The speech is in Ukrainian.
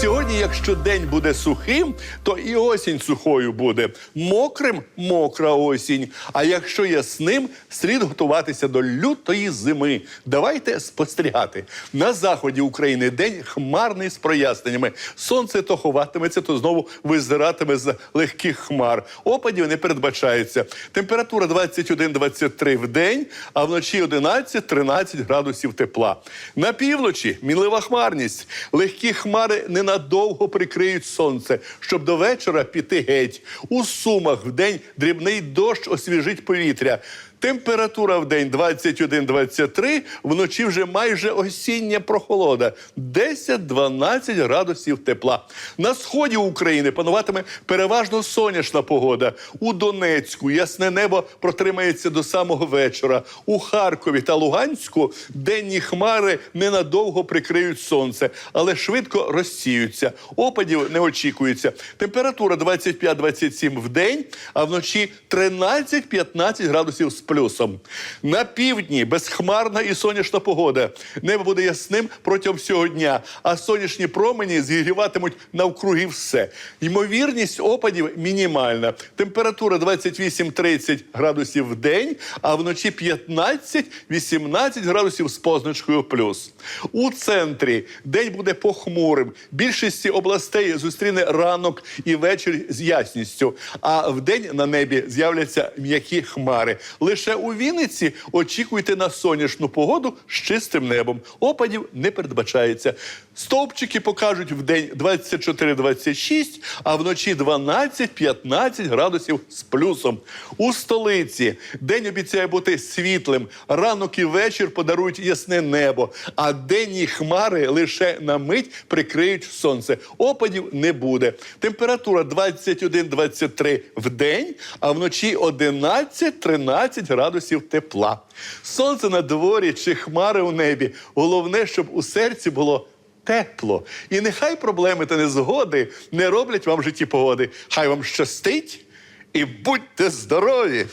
Сьогодні, якщо день буде сухим, то і осінь сухою буде. Мокрим мокра осінь. А якщо ясним, слід готуватися до лютої зими. Давайте спостерігати. На заході України день хмарний з проясненнями. Сонце то ховатиметься, то знову визиратиме з легких хмар. Опадів не передбачається. Температура 21-23 в день, а вночі 11-13 градусів тепла. На півночі мінлива хмарність. Легкі хмари ненадовго прикриють сонце, щоб до вечора піти геть. У сумах в день дрібний дощ освіжить повітря. Температура в день 21-23, вночі вже майже осіння прохолода 10-12 градусів тепла. На сході України пануватиме переважно сонячна погода. У Донецьку ясне небо протримається до самого вечора. У Харкові та Луганську денні хмари ненадовго прикриють сонце, але швидко розсіються. Опадів не очікується. Температура 25-27 в день, а вночі 13-15 градусів з плюсом. На півдні безхмарна і сонячна погода. Небо буде ясним протягом всього дня, а сонячні промені зігріватимуть навкруги все. Ймовірність опадів мінімальна. Температура 28-30 градусів в день, а вночі 15-18 градусів з позначкою плюс. У центрі день буде похмурим. Більшості областей зустріне ранок і вечір з ясністю. А вдень на небі з'являться м'які хмари. Лише у Вінниці очікуйте на сонячну погоду з чистим небом. Опадів не передбачається. Стовпчики покажуть в день 24-26, а вночі 12-15 градусів з плюсом. У столиці день обіцяє бути світлим. Ранок і вечір подарують ясне небо, а денні хмари лише на мить прикриють сонце. Опадів не буде. Температура 21-23 в день, а вночі 11-13 градусів тепла. Сонце на дворі чи хмари у небі. Головне, щоб у серці було тепло. І нехай проблеми та незгоди не роблять вам житті погоди. Хай вам щастить і будьте здорові!